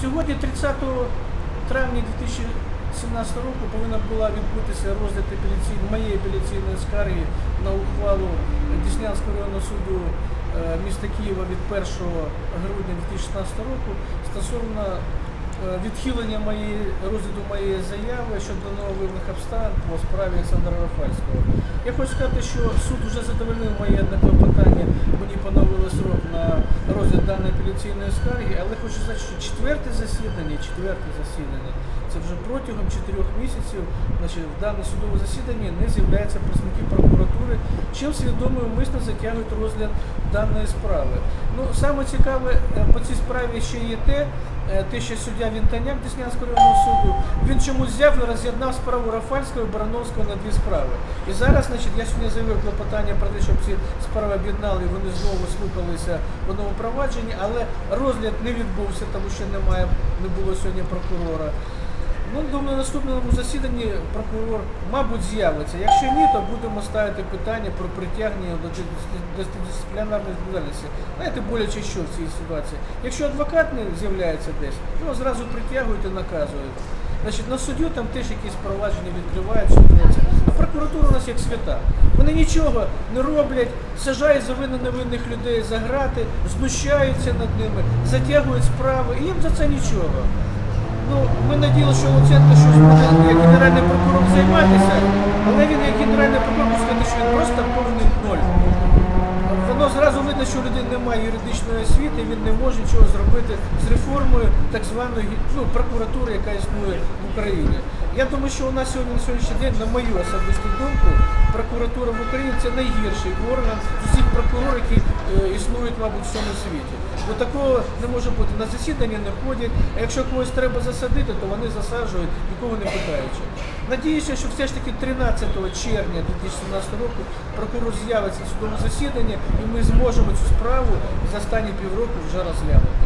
Сьогодні, 30 травня 2017 року, повинна була відбутися розгляд моєї апеляційної скарги на ухвалу Деснянського районного суду е, міста Києва від 1 грудня 2016 року стосовно е, відхилення моєї розгляду моєї заяви щодо нововиявлених обставин по справі Олександра Рафальського. Я хочу сказати, що суд вже задовольнив моє одне клопотання, мені поновили срок на розгляд апеляційної скарги, але хочу сказати, що четверте засідання, четверте засідання, це вже протягом чотирьох місяців, значить, в дане судове засідання не з'являються представники прокуратури, чим свідомо і умисно затягують розгляд даної справи. Ну, саме цікаве е, по цій справі ще є те, е, те, що суддя Вінтаняк Деснянського районного суду, він чомусь взяв і роз'єднав справу Рафальського і Барановського на дві справи. І зараз, значить, я сьогодні заявив клопотання про те, щоб ці справи об'єднали, і вони знову слухалися в одному провадженні, але розгляд не відбувся, тому що немає, не було сьогодні прокурора. Ну, думаю, на наступному засіданні прокурор, мабуть, з'явиться. Якщо ні, то будемо ставити питання про притягнення до дисциплінарної відповідальності. Знаєте, боляче що в цій ситуації? Якщо адвокат не з'являється десь, його зразу притягують і наказують. Значить, на суддю там теж якісь провадження відкривають, судяться. А прокуратура у нас як свята. Вони нічого не роблять, сажають за винно невинних людей за грати, знущаються над ними, затягують справи, і їм за це нічого. Ну, ми надіялися, що Луценко щось буде як генеральний прокурор займатися, але він як генеральний прокурор сказати, що він просто повний ноль. Воно зразу видно, що у людини немає юридичної освіти, він не може нічого зробити з реформою так званої ну, прокуратури, яка існує в Україні. Я думаю, що у нас сьогодні на сьогоднішній день, на мою особисту думку, прокуратура в Україні це найгірший орган з усіх прокурорів, які е, існують, мабуть, в цьому світі. Бо такого не може бути. На засідання не ходять, а якщо когось треба засадити, то вони засаджують, нікого не питаючи. Надіюся, що все ж таки 13 червня 2017 року прокурор з'явиться на судовому засіданні і ми зможемо цю справу за останні півроку вже розглянути.